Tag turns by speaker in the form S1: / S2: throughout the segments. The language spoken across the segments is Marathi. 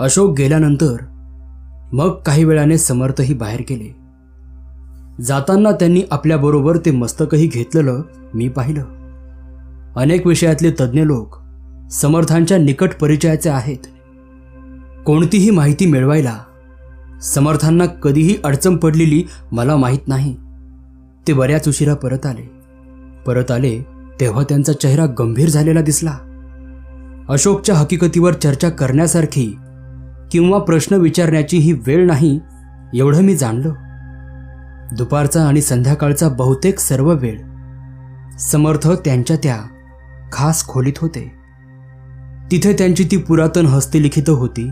S1: अशोक गेल्यानंतर मग काही वेळाने समर्थही बाहेर गेले. जाताना त्यांनी आपल्याबरोबर ते मस्तकही घेतलेलं मी पाहिलं. अनेक विषयातले तज्ज्ञ लोक समर्थांच्या निकट परिचयाचे आहेत. कोणतीही माहिती मिळवायला समर्थांना कधीही अडचण पडलेली मला माहीत नाही. ते बऱ्याच उशिरा परत आले. परत आले तेव्हा त्यांचा चेहरा गंभीर झालेला दिसला. अशोकच्या हकीकतीवर चर्चा करण्यासारखी किंवा प्रश्न विचारण्याची ही वेळ नाही एवढं मी जाणलो. दुपारचा आणि संध्याकाळचा बहुतेक सर्व वेळ समर्थ त्यांच्या त्या खास खोलीत होते. तिथे त्यांची ती पुरातन हस्तलिखित होती.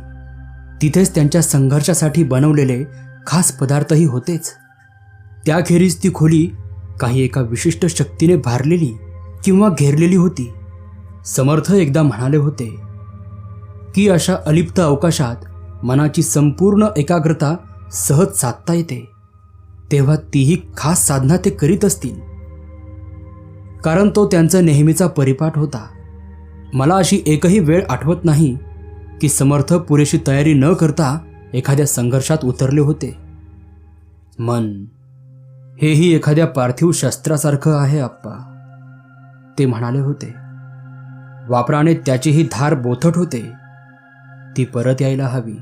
S1: तिथेच त्यांच्या संघर्षासाठी बनवलेले खास पदार्थही होतेच. त्याखेरीज ती खोली काही एका विशिष्ट शक्तीने भारलेली किंवा घेरलेली होती समर्थ एकदा म्हणाले होते की अशा अलिप्त अवकाशात मनाची संपूर्ण एकाग्रता सहज साधता येते. तेव्हा तीही खास साधना ते करीत असतील. कारण तो त्यांचा नेहमीचा परिपाठ होता. मला अशी एकही वेळ आठवत नाही की समर्थ पुरेशी तयारी न करता एखाद्या संघर्षात उतरले होते. मन हेही एखाद्या पार्थिव शस्त्रासारखं आहे आप्पा. ते म्हणाले होते. वापराने त्याचीही धार बोथट होते. ती परत यायला हवी.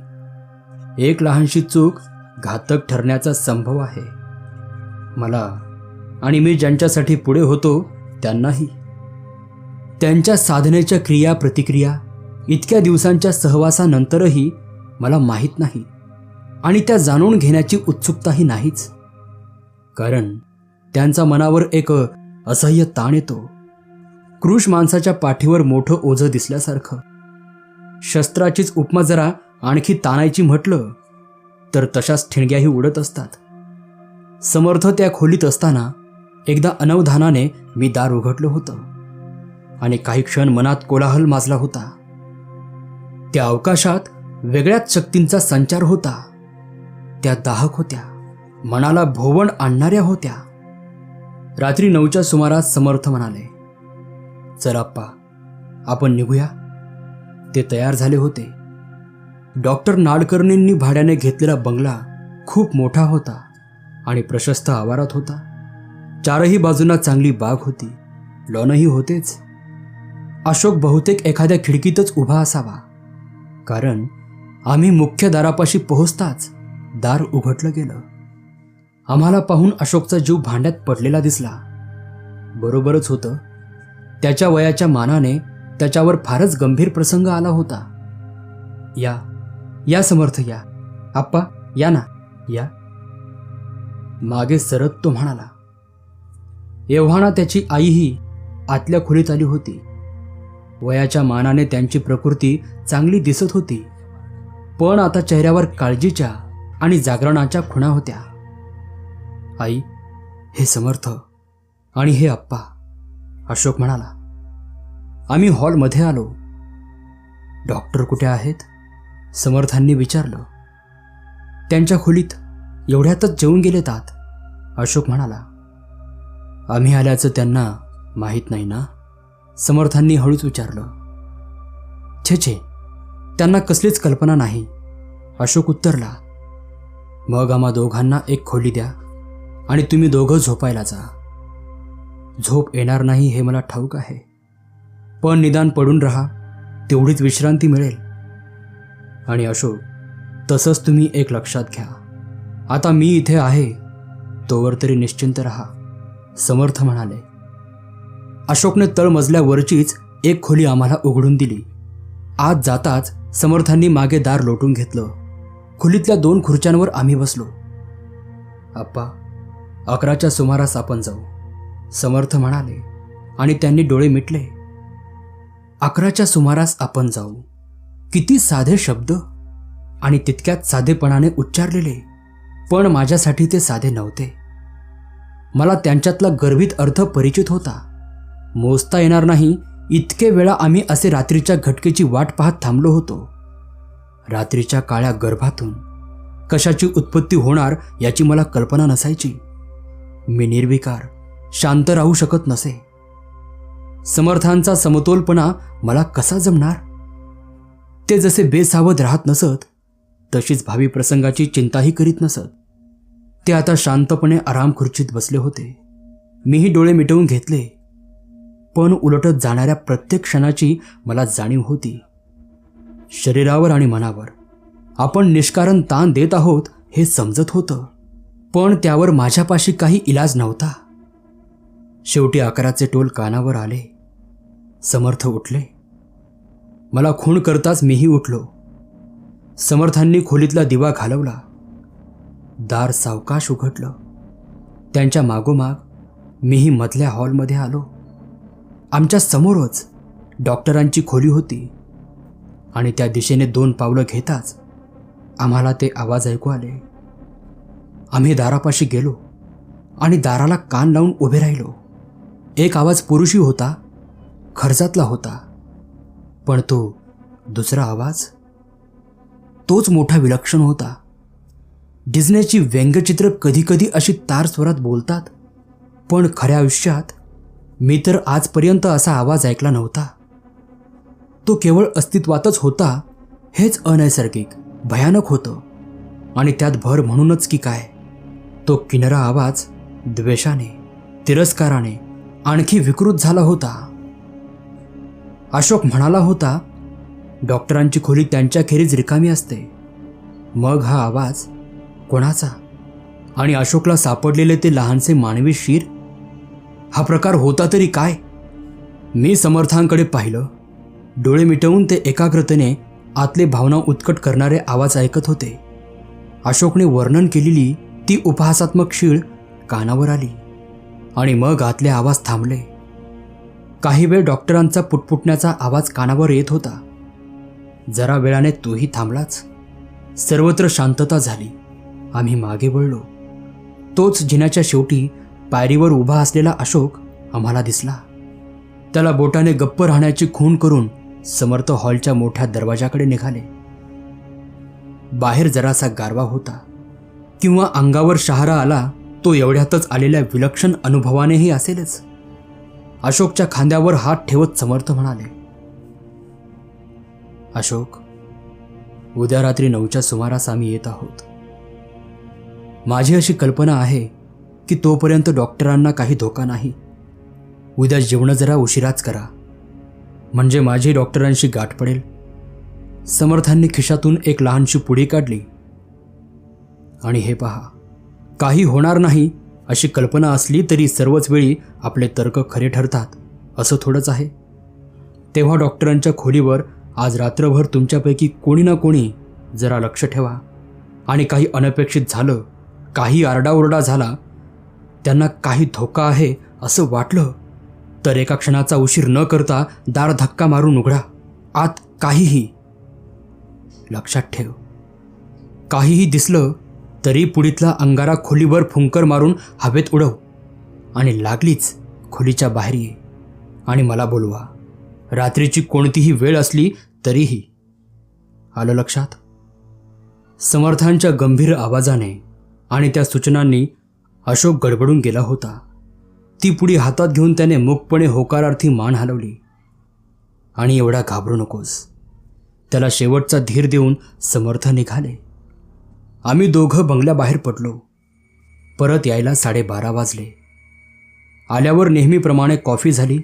S1: एक लहानशी चूक घातक ठरण्याचा संभव आहे. मला आणि मी ज्यांच्यासाठी पुढे होतो त्यांनाही. त्यांच्या साधनेच्या क्रिया प्रतिक्रिया इतक्या दिवसांच्या सहवासानंतरही मला माहीत नाही आणि त्या जाणून घेण्याची उत्सुकताही नाहीच. कारण त्यांचा मनावर एक असह्य ताण येतो. कृष माणसाच्या पाठीवर मोठं ओझं दिसल्यासारखं. शस्त्राचीच उपमा जरा आणखी ताणायची म्हटलं तर तशाच ठिणग्याही उडत असतात. समर्थ त्या खोलीत असताना एकदा अनवधानाने मी दार उघडलं होतं. आणि काही क्षण मनात कोलाहल माजला होता. त्या अवकाशात वेगळ्याच शक्तींचा संचार होता. त्या दाहक होत्या मनाला भोवण आणणाऱ्या होत्या. रात्री नऊच्या सुमारास समर्थ म्हणाले चल आप्पा आपण निघूया. ते तयार झाले होते. डॉक्टर नाडकर्णींनी भाड्याने घेतलेला बंगला खूप मोठा होता आणि प्रशस्त आवारात होता. चारही बाजूंना चांगली बाग होती. लॉनही होतेच. अशोक बहुतेक एखाद्या खिडकीतच उभा असावा. कारण आम्ही मुख्य दारापाशी पोहोचताच दार उघडलं गेलं. आम्हाला पाहून अशोकचा जीव भांड्यात पडलेला दिसला. बरोबरच होतं. त्याच्या वयाच्या मानाने त्याच्यावर फारच गंभीर प्रसंग आला होता. या या समर्थ या. आप्पा या ना. या. मागे सरत तो म्हणाला एव्हाना त्याची आईही आतल्या खोलीत आली होती. वयाच्या मानाने त्यांची प्रकृती चांगली दिसत होती. पण आता चेहऱ्यावर काळजीच्या आणि जागरणाच्या खुणा होत्या. आई हे समर्थ आणि हे आप्पा अशोक म्हणाला आम्ही हॉलमध्ये आलो. डॉक्टर कुठे आहेत? समर्थांनी विचारलं त्यांच्या खोलीत एवढ्यातच जेवून गेलेत आत अशोक म्हणाला आम्ही आल्याचं त्यांना माहीत नाही ना? समर्थांनी हळूच विचारलं छे छे त्यांना कसलीच कल्पना नाही. अशोक उत्तरला मग आम्हा दोघांना एक खोली द्या आणि तुम्ही दोघं झोपायला जा. झोप येणार नाही हे मला ठाऊक आहे. पण निदान पडून राहा तेवढीच विश्रांती मिळेल. आणि अशोक तसंच तुम्ही एक लक्षात घ्या. आता मी इथे आहे. तोवर तरी निश्चिंत राहा समर्थ म्हणाले. अशोकने तळमजल्यावरचीच एक खोली आम्हाला उघडून दिली. आत जाताच समर्थांनी मागे दार लोटून घेतलं. खोलीतल्या दोन खुर्च्यांवर आम्ही बसलो. आप्पा अकराच्या सुमारास आपण जाऊ समर्थ म्हणाले आणि त्यांनी डोळे मिटले. अकराच्या सुमारास आपण जाऊ. किती साधे शब्द आणि तितक्यात साधेपणाने उच्चारलेले पण माझ्यासाठी ते साधे नव्हते. मला त्यांच्यातला गर्भित अर्थ परिचित होता. मोजता येणार नाही इतके वेळा आम्ही असे रात्रीच्या घटकेची वाट पाहत थांबलो होतो. रात्रीच्या काळ्या गर्भातून कशाची उत्पत्ती होणार याची मला कल्पना नसायची. मी निर्विकार शांत राहू शकत नसे. समर्थांचा समतोलपणा मला कसा जमणार? ते जसे बेसावध राहत नसत तशीच भावी प्रसंगाची चिंताही करीत नसत. ते आता शांतपणे आराम खुर्चीत बसले होते. मीही डोळे मिटवून घेतले. पण उलटत जाणाऱ्या प्रत्येक क्षणाची मला जाणीव होती. शरीरावर आणि मनावर. आपण निष्कारण ताण देत आहोत हे समजत होतं. पण त्यावर माझ्यापाशी काही इलाज नव्हता. शेवटी आकाराचे टोल कानावर आले. समर्थ उठले. मला खूण करताच मीही उठलो. समर्थांनी खोलीतला दिवा घालवला. दार सावकाश उघडलं. त्यांच्या मागोमाग मीही मधल्या हॉलमध्ये आलो. आमच्या समोरच डॉक्टरांची खोली होती आणि त्या दिशेने दोन पावलं घेताच आम्हाला ते आवाज ऐकू आले. आम्ही दारापाशी गेलो आणि दाराला कान लावून उभे राहिलो. एक आवाज पुरुषी होता खर्चातला होता. पण तो दुसरा आवाज? तोच मोठा विलक्षण होता. डिझनेची व्यंगचित्र कधीकधी अशी तार स्वरात बोलतात पण खऱ्या आयुष्यात मी तर आजपर्यंत असा आवाज ऐकला नव्हता. तो केवळ अस्तित्वातच होता हेच अनैसर्गिक भयानक होतं. आणि त्यात भर म्हणूनच की काय तो किनरा आवाज द्वेषाने तिरस्काराने आणखी विकृत झाला होता. अशोक म्हणाला होता डॉक्टरांची खोली त्यांच्याखेरीज रिकामी असते. मग हा आवाज कोणाचा? आणि अशोकला सापडलेले ते लहानसे मानवी शिर? हा प्रकार होता तरी काय? मी समर्थांकडे पाहिलं. डोळे मिटवून ते एकाग्रतेने आतले भावना उत्कट करणारे आवाज ऐकत होते. अशोकने वर्णन केलेली ती उपहासात्मक शीळ कानावर आली आणि मग आतले आवाज थांबले. काही वेळ डॉक्टरांचा पुटपुटण्याचा आवाज कानावर येत होता. जरा वेळाने तोही थांबलाच. सर्वत्र शांतता झाली. आम्ही मागे वळलो. तोच जिन्याच्या शेवटी पायरीवर उभा असलेला अशोक आम्हाला दिसला. त्याला बोटाने गप्प राहण्याची खूण करून समर्थ हॉलच्या मोठ्या दरवाजाकडे निघाले. बाहेर जरासा गारवा होता. किंवा अंगावर शहारा आला तो एवढ्यातच आलेल्या विलक्षण अनुभवानेही असेलच. अशोकच्या खांद्यावर हात ठेवत समर्थ म्हणाले अशोक उद्या रात्री नऊच्या सुमारास आम्ही येत आहोत. माझी अशी कल्पना आहे की तोपर्यंत डॉक्टरांना काही धोका नाही. उद्या जेवणं जरा उशिराच करा. म्हणजे माझी डॉक्टरांशी गाठ पडेल. समर्थांनी खिशातून एक लहानशी पुडी काढली. आणि हे पहा काही होणार नाही अशी कल्पना असली तरी सर्वच वेळी आपले तर्क खरे ठरतात. असं थोडंच आहे. तेव्हा डॉक्टरांच्या खोलीवर आज रात्रभर तुमच्यापैकी कोणी ना कोणी जरा लक्ष ठेवा. आणि काही अनपेक्षित झालं काही आरडाओरडा झाला त्यांना काही धोका आहे असं वाटलं तर एका क्षणाचा उशीर न करता दार धक्का मारून उघडा. आत काहीही लक्षात ठेव. काहीही दिसलं तरी पुढीतला अंगारा खोलीवर फुंकर मारून हवेत उडव आणि लागलीच खोलीच्या बाहेर ये आणि मला बोलवा. रात्रीची कोणतीही वेळ असली तरीही. आलं लक्षात? समर्थांच्या गंभीर आवाजाने आणि त्या सूचनांनी अशोक गडबडून गेला होता. ती पुढी हातात घेऊन त्याने मुकपणे होकारार्थी मान हलवली. आणि एवढा घाबरू नकोस. त्याला शेवटचा धीर देऊन समर्थ निघाले. आम्ही दोघं बंगल्याबाहेर पडलो. परत यायला साडेबारा वाजले. आल्यावर नेहमीप्रमाणे कॉफी झाली.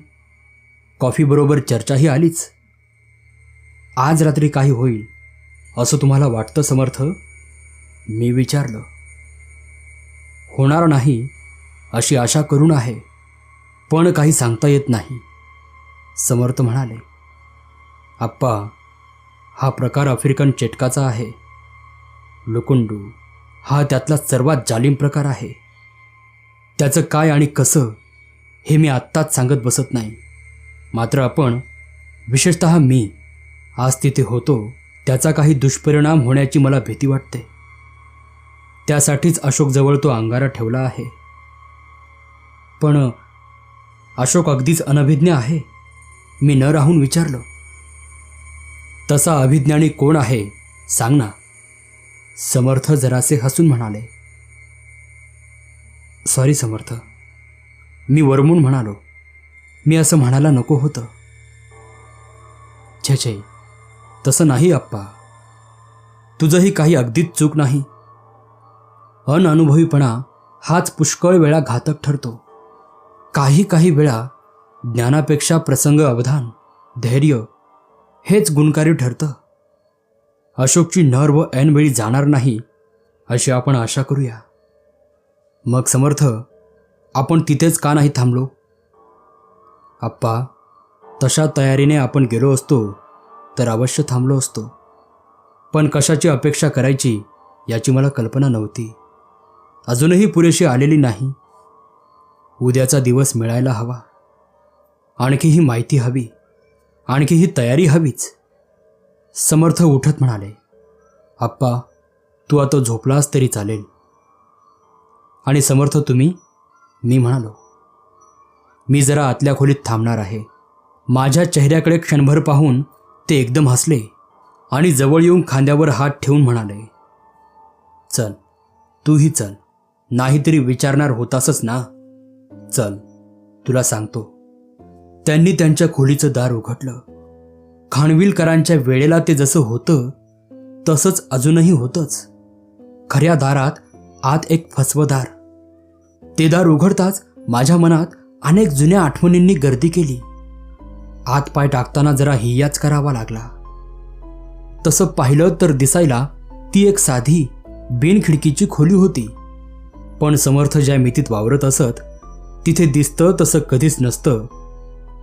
S1: कॉफीबरोबर चर्चाही आलीच. आज रात्री काही होईल असं तुम्हाला वाटतं समर्थ? मी विचारलं. होणार नाही अशी आशा करून आहे पण काही सांगता येत नाही समर्थ म्हणाले. आप्पा हा प्रकार आफ्रिकन चेटकाचा आहे. लुकुंडू हा त्यातला सर्वात जालिम प्रकार आहे. त्याचं काय आणि कसं हे मी आत्ताच सांगत बसत नाही. मात्र आपण विशेषत मी आज तिथे होतो त्याचा काही दुष्परिणाम होण्याची मला भीती वाटते. त्यासाठीच अशोकजवळ तो अंगारा ठेवला आहे. पण अशोक अगदीच अनभिज्ञ आहे? मी न राहून विचारलं. तसा अभिज्ञानी कोण आहे सांग ना. समर्थ जरासे हसून म्हणाले सॉरी समर्थ. मी वरमून म्हणालो मी असं म्हणायला नको होतं. छे छे. तसं नाही आप्पा. तुझंही काही अगदीच चूक नाही. अनअनुभवीपणा हाच पुष्कळ वेळा घातक ठरतो. काही काही वेळा ज्ञानापेक्षा प्रसंग अवधान धैर्य हेच गुणकारी ठरतं. अशोकची नर व ऐनवेळी जाणार नाही अशी आपण आशा करूया. मग समर्थ आपण तिथेच का नाही थांबलो? आप्पा तशा तयारीने आपण गेलो असतो तर अवश्य थांबलो असतो. पण कशाची अपेक्षा करायची याची मला कल्पना नव्हती. अजूनही पुरेशी आलेली नाही. उद्याचा दिवस मिळायला हवा. आणखी ही माहिती हवी. आणखी ही तयारी हवीच. समर्थ उठत म्हणाले आप्पा तू आता झोपलास तरी चालेल. आणि समर्थ तुम्ही मी म्हणालो मी जरा आतल्या खोलीत थांबणार आहे. माझ्या चेहऱ्याकडे क्षणभर पाहून ते एकदम हसले आणि जवळ येऊन खांद्यावर हात ठेवून म्हणाले चल तूही चल. नाहीतरी विचारणार होतासच ना. चल तुला सांगतो. त्यांनी त्यांच्या खोलीचं दार उघडलं. खाणविलकरांच्या वेळेला ते जसं होतं तसंच अजूनही होतंच. खऱ्या दारात आत एक फसवदार. ते दार उघडताच माझ्या मनात अनेक जुन्या आठवणींनी गर्दी केली. आत पाय टाकताना जरा हियाच करावा लागला. तसं पाहिलं तर दिसायला ती एक साधी बिनखिडकीची खोली होती. पण समर्थ ज्या मितीत वावरत असत तिथे दिसतं तसं कधीच नसतं.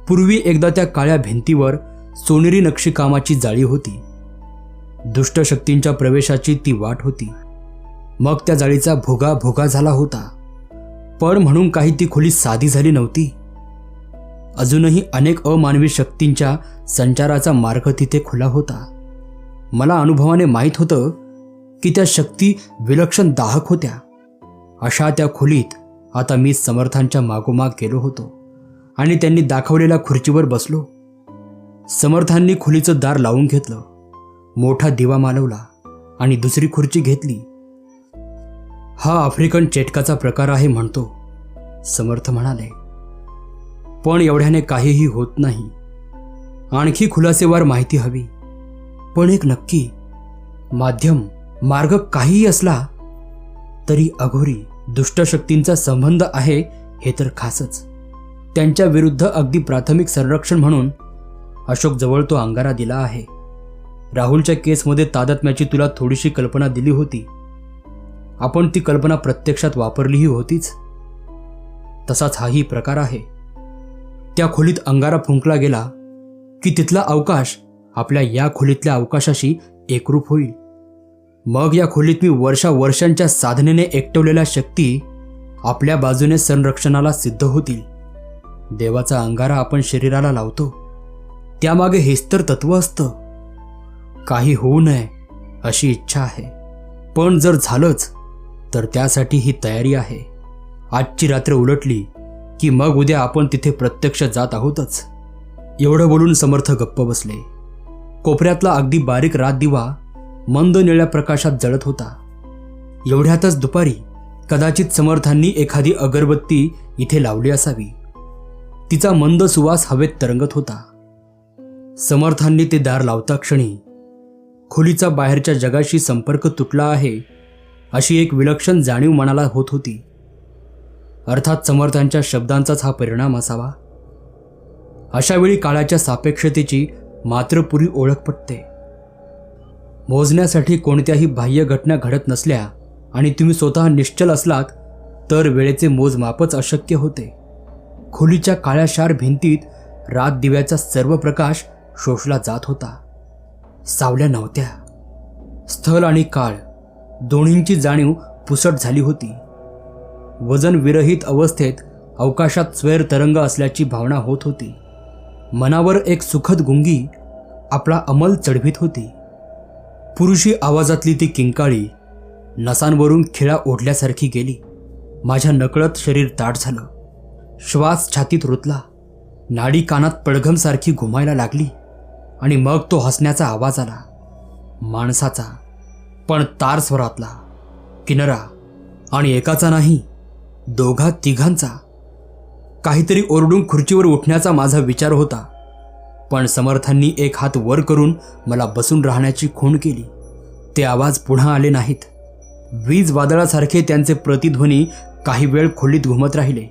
S1: पूर्वी एकदा त्या काळ्या भिंतीवर सोनेरी नक्षीकामाची जाळी होती. दुष्ट शक्तींच्या प्रवेशाची ती वाट होती. मग त्या जाळीचा भोगा भोगा झाला होता. पण म्हणून काही ती खोली साधी झाली नव्हती. अजूनही अनेक अमानवी शक्तींच्या संचाराचा मार्ग तिथे खुला होता. मला अनुभवाने माहीत होतं की त्या शक्ती विलक्षण दाहक होत्या. अशा त्या खोलीत आता मी समर्थांच्या मागोमाग गेलो होतो आणि त्यांनी दाखवलेल्या खुर्चीवर बसलो. समर्थांनी खोलीचं दार लावून घेतलं. मोठा दिवा मालवला आणि दुसरी खुर्ची घेतली. हा आफ्रिकन चेटकाचा प्रकार आहे म्हणतो समर्थ म्हणाले. पण एवढ्याने काहीही होत नाही. आणखी खुलासेवार माहिती हवी. पण एक नक्की माध्यम मार्ग काहीही असला तरी अघोरी दुष्टशक्तींचा संबंध आहे हे तर खासच. त्यांच्या विरुद्ध अगदी प्राथमिक संरक्षण म्हणून अशोक जवळ तो अंगारा दिला आहे. राहुलच्या केसमध्ये तादात्म्याची तुला थोडीशी कल्पना दिली होती. आपण ती कल्पना प्रत्यक्षात वापरलीही होतीच. तसाच हाही प्रकार आहे. त्या खोलीत अंगारा फुंकला गेला की तिथला अवकाश आपल्या या खोलीतल्या अवकाशाशी एकरूप होईल. मग या खोलीत मी वर्षा वर्षांच्या साधनेने एकटवलेल्या शक्ती आपल्या बाजूने संरक्षणाला सिद्ध होतील. देवाचा अंगारा आपण शरीराला लावतो. त्यामागे हेच तर तत्व असतं. काही होऊ नये अशी इच्छा आहे. पण जर झालंच तर त्यासाठी ही तयारी आहे. आजची रात्र उलटली की मग उद्या आपण तिथे प्रत्यक्ष जात आहोतच. एवढं बोलून समर्थ गप्प बसले. कोपऱ्यातला अगदी बारीक रात दिवा मंद निळ्या प्रकाशात जळत होता. एवढ्यातच दुपारी कदाचित समर्थांनी एखादी अगरबत्ती इथे लावली असावी. तिचा मंद सुवास हवेत तरंगत होता. समर्थांनी ते दार लावता क्षणी खोलीचा बाहेरच्या जगाशी संपर्क तुटला आहे अशी एक विलक्षण जाणीव मनाला होत होती. अर्थात समर्थांच्या शब्दांचाच हा परिणाम असावा. अशावेळी काळाच्या सापेक्षतेची मात्र पुरी ओळख पटते. मोजण्यासाठी कोणत्याही बाह्य घटना घडत नसल्या आणि तुम्ही स्वतः निश्चल असलात तर वेळेचे मोजमापच अशक्य होते. खोलीच्या काळ्याशार भिंतीत रात दिव्याचा सर्व प्रकाश शोषला जात होता. सावल्या नव्हत्या. स्थल आणि काळ दोन्हींची जाणीव पुसट झाली होती. वजन विरहित अवस्थेत अवकाशात स्वैर तरंग असल्याची भावना होत होती. मनावर एक सुखद गुंगी आपला अंमल चढवीत होती. पुरुषी आवाजातली ती किंकाळी नसांवरून खिळा ओढल्यासारखी गेली. माझ्या नकळत शरीर ताट झालं. श्वास छातीत रुतला. नाडी कानात पडघमसारखी घुमायला लागली. आणि मग तो हसण्याचा आवाज आला. माणसाचा पण तार स्वरातला किनरा आणि एकाचा नाही दोघा तिघांचा. काहीतरी ओरडून खुर्चीवर उठण्याचा माझा विचार होता पण समर्थांनी एक हात वर करून मला बसून राहण्याची खूण केली. ते आवाज पुन्हा आले नाहीत. वीज वादळासारखे त्यांचे प्रतिध्वनी काही वेळ खोलीत घुमत राहिले.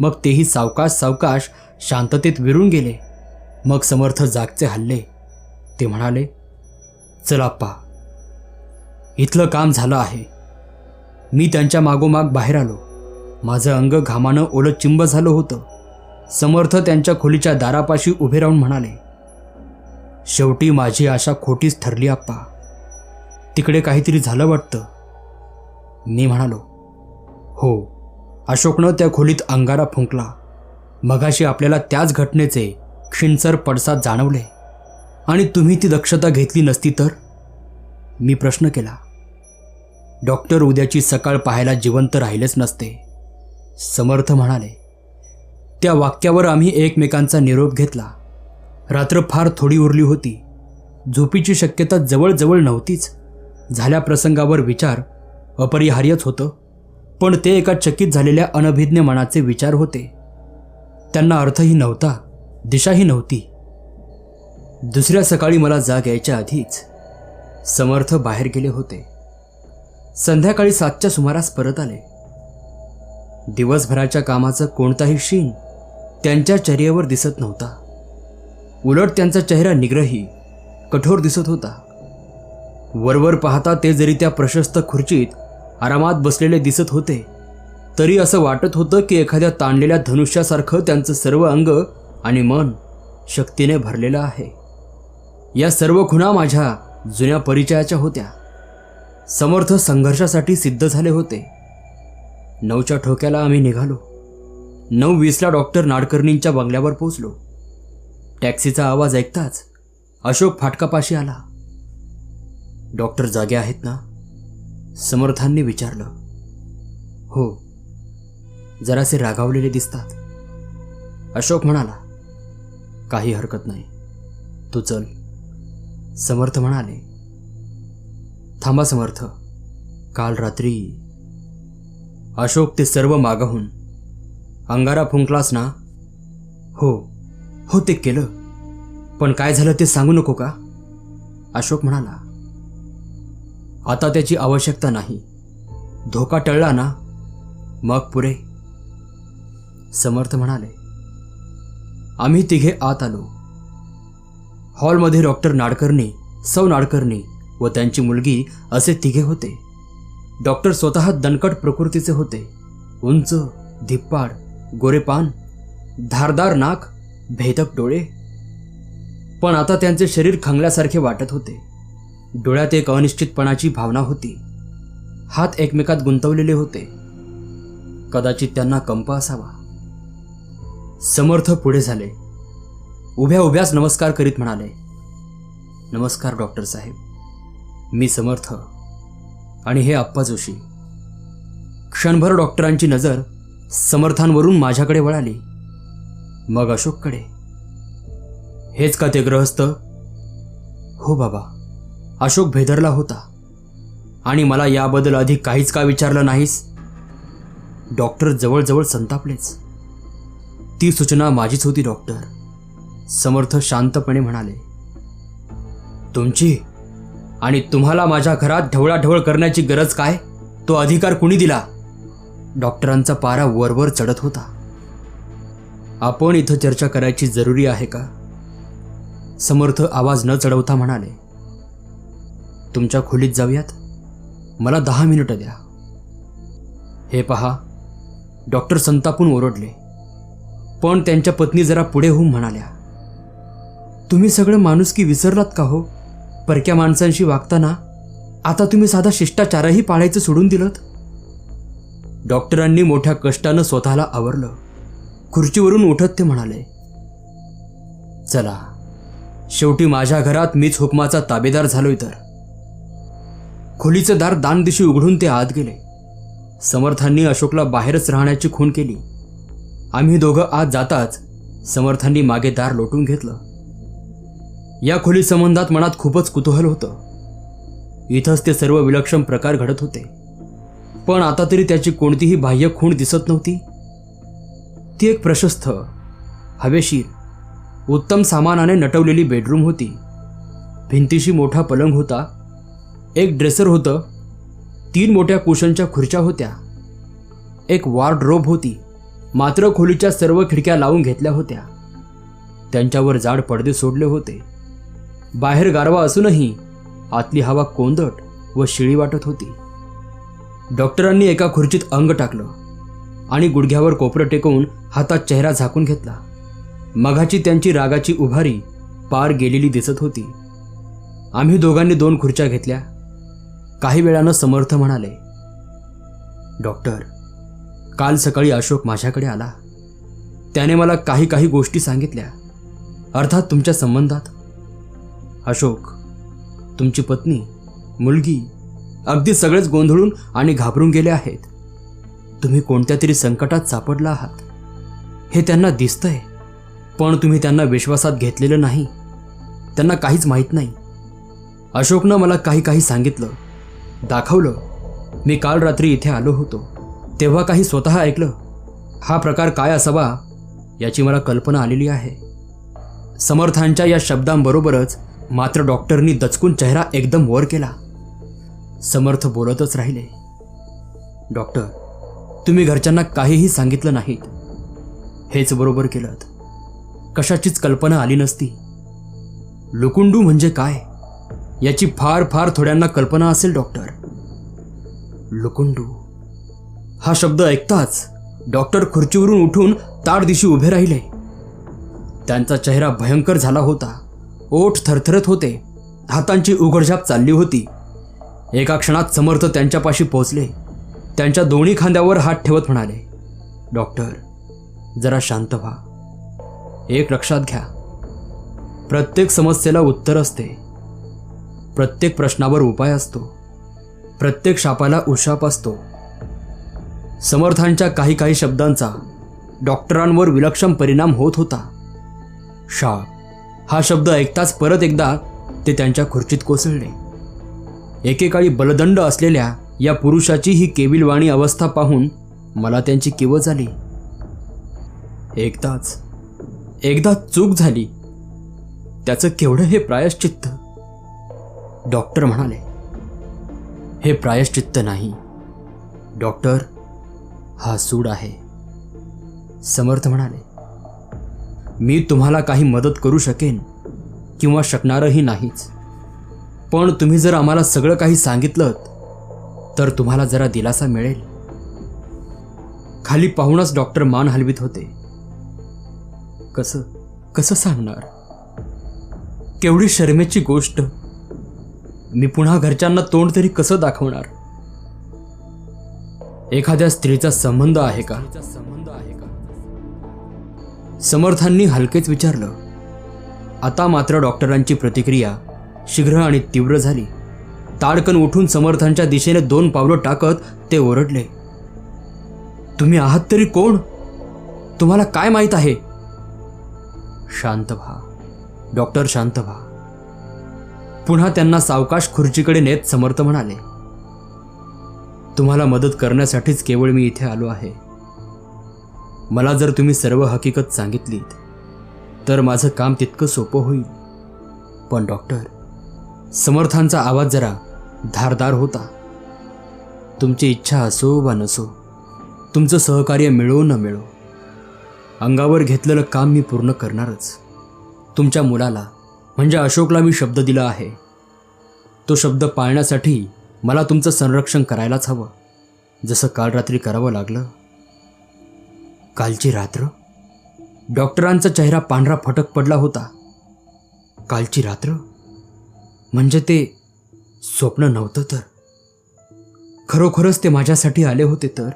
S1: मग तेही सावकाश सावकाश शांततेत विरून गेले. मग समर्थ जागचे हल्ले. ते म्हणाले चला पा इथलं काम झालं आहे. मी त्यांच्या मागोमाग बाहेर आलो. माझं अंग घामानं ओलं चिंब झालं होतं. समर्थ त्यांच्या खोलीच्या दारापाशी उभे राहून म्हणाले शेवटी माझी आशा खोटीच ठरली आप्पा. तिकडे काहीतरी झालं वाटतं. मी म्हणालो हो अशोकनं त्या खोलीत अंगारा फुंकला. मगाशी आपल्याला त्याच घटनेचे खिंचर पडसाद जाणवले. आणि तुम्ही ती दक्षता घेतली नसती तर? मी प्रश्न केला. डॉक्टर उद्याची सकाळ पाहायला जिवंत राहिलेच नसते समर्थ म्हणाले. त्या वाक्यावर आम्ही एकमेकांचा निरोप घेतला. रात्र फार थोडी उरली होती. झोपीची शक्यता जवळजवळ नव्हतीच. झाल्या प्रसंगावर विचार अपरिहार्यच होतं पण ते एका चकित झालेल्या अनभिज्ञ मनाचे विचार होते. त्यांना अर्थही नव्हता. दिशाही नव्हती. दुसऱ्या सकाळी मला जाग यायच्या आधीच समर्थ बाहेर गेले होते. संध्याकाळी सातच्या सुमारास परत आले. दिवसभराच्या कामाचा कोणताही शीन त्यांच्या चेहऱ्यावर दिसत नव्हता. उलट त्यांचा चेहरा निग्रही कठोर दिसत होता. वरवर पाहता ते जरी त्या प्रशस्त खुर्चीत आरामात बसलेले दिसत होते तरी असं वाटत होतं की एखाद्या ताणलेल्या धनुष्यासारखं त्यांचं सर्व अंग आणि मन शक्तीने भरलेलं आहे. या सर्व खुणा माझ्या जुन्या परिचयाच्या होत्या. समर्थ संघर्षासाठी सिद्ध झाले होते. नऊच्या ठोक्याला आम्ही निघालो. नऊ वीसला डॉक्टर नाडकर्णींच्या बंगल्यावर पोचलो टॅक्सीचा आवाज ऐकताच अशोक फाटकापाशी आला. डॉक्टर जागे आहेत ना? समर्थांनी विचारलं. हो. जरासे रागावलेले दिसतात. अशोक म्हणाला काही हरकत नाही. तू चल. समर्थ म्हणाले. थांबा समर्थ. काल रात्री अशोक ते सर्व मागाहून अंगारा फुंकलास ना? हो हो ते केलं. पण काय झालं ते सांगू नको का? अशोक म्हणाला. आता त्याची आवश्यकता नाही. धोका टळला ना? मग पुरे. समर्थ म्हणाले. आम्ही तिघे आत आलो. हॉलमध्ये डॉक्टर नाडकर्णी सौ नाडकर्णी व त्यांची मुलगी असे तिघे होते. डॉक्टर स्वतः दणकट प्रकृतीचे होते. उंच धिप्पाड गोरेपान धारदार नाक भेदक डोळे. पण आता त्यांचे शरीर खंगल्यासारखे वाटत होते. डोळ्यात एक अनिश्चितपणाची भावना होती. हात एकमेकात गुंतवलेले होते. कदाचित त्यांना कंप असावा. समर्थ पुढे झाले. उभ्या उभ्याच नमस्कार करीत म्हणाले नमस्कार डॉक्टर साहेब. मी समर्थ आणि हे आप्पा जोशी. क्षणभर डॉक्टरांची नजर समर्थांवरून माझ्याकडे वळाली. मग अशोककडे हेच का ते ग्रहस्थ? हो बाबा अशोक भेदरला होता आणि मला याबद्दल अधिक काहीच का विचारलं नाहीस? डॉक्टर जवळजवळ संतापलेच. ती सूचना माझीच होती डॉक्टर. समर्थ शांतपणे म्हणाले तुमची आणि तुम्हाला माझ्या घरात ढवळाढवळ करण्याची गरज काय? तो अधिकार कुणी दिला? डॉक्टरांचा पारा वरवर चढत होता. आपण इथं चर्चा करायची जरुरी आहे का? समर्थ आवाज न चढवता म्हणाले तुमच्या खोलीत जाऊयात. मला दहा मिनिटं द्या. हे पहा. डॉक्टर संतापून ओरडले पण त्यांच्या पत्नी जरा पुढे होऊन म्हणाल्या तुम्ही सगळं माणुसकी विसरलात का हो? परक्या माणसांशी वागताना आता तुम्ही साधा शिष्टाचारही पाळायचं सोडून दिलं डॉक्टरांनी मोठ्या कष्टानं स्वतःला आवरलं. खुर्चीवरून उठत ते म्हणाले चला शेवटी माझ्या घरात मीच हुकमाचा ताबेदार झालोय तर. खोलीचं दार दानदिशी उघडून ते आत गेले. समर्थांनी अशोकला बाहेरच राहण्याची खून केली. आम्ही दोघं आत जाताच समर्थांनी मागे दार लोटून घेतलं. या खोली संबंधात मनात खूपच कुतूहल होतं. इथंच ते सर्व विलक्षण प्रकार घडत होते. पण आता तरी त्याची कोणतीही बाह्य खूण दिसत नव्हती. ती एक प्रशस्त हवेशीर उत्तम सामानाने नटवलेली बेडरूम होती. भिंतीशी मोठा पलंग होता. एक ड्रेसर होतं. तीन मोठ्या कुशनच्या खुर्च्या होत्या. एक वॉर्डरोब होती. मात्र खोलीच्या सर्व खिडक्या लावून घेतल्या होत्या. त्यांच्यावर जाड पडदे सोडले होते. बाहेर गारवा असूनही आतली हवा कोंदट व शिळी वाटत होती. डॉक्टरांनी एका खुर्चीत अंग टाकलं आणि गुडघ्यावर कोपरं टेकवून हातात चेहरा झाकून घेतला. मघाची त्यांची रागाची उभारी पार गेलेली दिसत होती. आम्ही दोघांनी दोन खुर्च्या घेतल्या. काही वेळानं समर्थ म्हणाले डॉक्टर काल सकाळी अशोक माझ्याकडे आला. त्याने मला काही काही गोष्टी सांगितल्या. अर्थात तुमच्या संबंधात. अशोक तुमची पत्नी मुलगी अगदी सगळेच गोंधळून आणि घाबरून गेले आहेत. तुम्ही कोणत्या तरी संकटात सापडला आहात? हे त्यांना दिसतंय पण तुम्ही त्यांना विश्वासात घेतलेलं नाही. त्यांना काहीच माहीत नाही. अशोकनं मला काही काही सांगितलं. दाखवलं. मी काल रात्री इथे आलो होतो. तेव्हा काही स्वतः ऐकलं हा प्रकार काय असावा याची मला कल्पना आलेली आहे. समर्थांच्या या शब्दांबरोबरच मात्र डॉक्टरनी दचकून चेहरा एकदम वर केला. समर्थ बोलतच राहिले. डॉक्टर तुम्ही घरच्यांना काहीही सांगितलं नाहीत. हेच बरोबर केलं कशाचीच कल्पना आली नसती. लुकुंडू म्हणजे काय? याची फार फार थोड्यांना कल्पना असेल डॉक्टर. लुकुंडू हा शब्द ऐकताच डॉक्टर खुर्चीवरून उठून ताड दिशी उभे राहिले. त्यांचा चेहरा भयंकर झाला होता. ओठ थरथरत होते. हातांची उघडझाप चालली होती. एका क्षणात समर्थ त्यांच्यापाशी पोहोचले. त्यांच्या दोन्ही खांद्यावर हात ठेवत म्हणाले डॉक्टर जरा शांत व्हा. एक लक्षात घ्या. प्रत्येक समस्येला उत्तर असते. प्रत्येक प्रश्नावर उपाय असतो. प्रत्येक शापाला उशाप असतो. समर्थांच्या काही काही शब्दांचा डॉक्टरांवर विलक्षण परिणाम होत होता. शा हा शब्द ऐकताच परत एकदा ते त्यांच्या खुर्चीत कोसळले. एकेकाळी बलदंड असलेल्या या पुरुषाची ही केविलवाणी अवस्था पाहून मला त्यांची किव झाली. एकदाच एकदा चूक झाली. त्याचं केवढं हे प्रायश्चित्त? डॉक्टर म्हणाले हे प्रायश्चित्त नाही. डॉक्टर हा सूड आहे. समर्थ म्हणाले मी तुम्हाला काही मदत करू शकेन किंवा शकणारही नाहीच. पण तुम्ही जर आम्हाला सगळं काही सांगितलं तर तुम्हाला जरा दिलासा मिळेल. खाली पाहूनच डॉक्टर मान हलवीत होते. कसं कसं सांगणार? केवढी शर्मेची गोष्ट. मी पुन्हा घरच्यांना तोंड तरी कसं दाखवणार? एखाद्या स्त्रीचा संबंध आहे का? संबंध आहे का समर्थांनी हलकेच विचारलं. आता मात्र डॉक्टरांची प्रतिक्रिया शीघ्र आणि तीव्र झाली. ताडकन उठून समर्थांच्या दिशेने दोन पावलं टाकत ते ओरडले. तुम्ही आहात तरी कोण? तुम्हाला काय माहीत आहे? शांत व्हा. डॉक्टर शांत व्हा. पुन्हा त्यांना सावकाश खुर्चीकडे नेत समर्थ म्हणाले. तुम्हाला मदत करण्यासाठीच केवळ मी इथे आलो आहे. मला जर तुम्ही सर्व हकीकत सांगितलीत तर माझं काम तितकं सोपं होईल. पण डॉक्टर समर्थांचा आवाज जरा धारदार होता. तुमची इच्छा असो वा नसो तुमचं सहकार्य मिळो न मिळो अंगावर घेतलेलं काम मी पूर्ण करणारच. तुमच्या मुलाला म्हणजे अशोकला मी शब्द दिला आहे तो शब्द पाळण्यासाठी मला तुमचं संरक्षण करायलाच हवं. जसं काल रात्री करावं लागलं. कालची रात्र? डॉक्टरांचा चेहरा पांढरा फटक पडला होता. कालची रात्र? म्हणजे ते स्वप्न नव्हतं तर. खरोखरच ते माझ्यासाठी आले होते तर.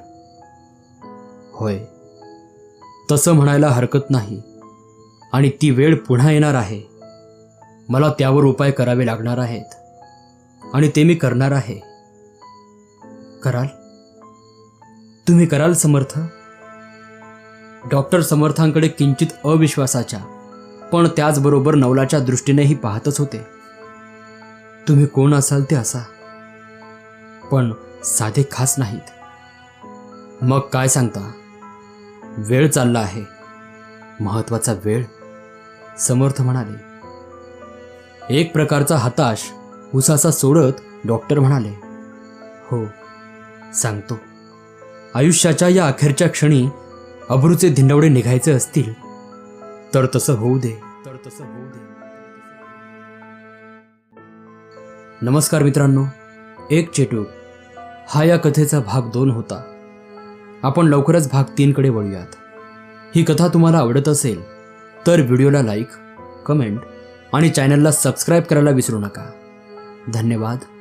S1: होय. तसं म्हणायला हरकत नाही. आणि ती वेळ पुन्हा येणार आहे. मला त्यावर उपाय करावे लागणार आहेत. आणि ते मी करणार आहे. कराल? तुम्ही कराल समर्थ. डॉक्टर समर्थांकडे किंचित अविश्वासाच्या पण त्याचबरोबर नवलाच्या दृष्टीनेही पाहतच होते. तुम्ही कोण असाल ते असा. पण साधे खास नाहीत. मग काय सांगता? वेळ चालला आहे. महत्त्वाचा वेळ. समर्थ म्हणाले. एक प्रकारचा हताश उसासा सोडत डॉक्टर म्हणाले हो सांगतो. आयुष्याच्या या अखेरच्या क्षणी अब्रूचे धिंडवडे निघायचे असतील तर तसं होऊ दे. तर तसं होऊ दे. नमस्कार मित्रांनो एक चेटूक हा या कथेचा भाग दोन होता. आपण लवकरच भाग तीनकडे वळूयात. ही कथा तुम्हाला आवडत असेल तर व्हिडिओला लाईक कमेंट आणि चॅनलला सबस्क्राईब करायला विसरू नका. धन्यवाद.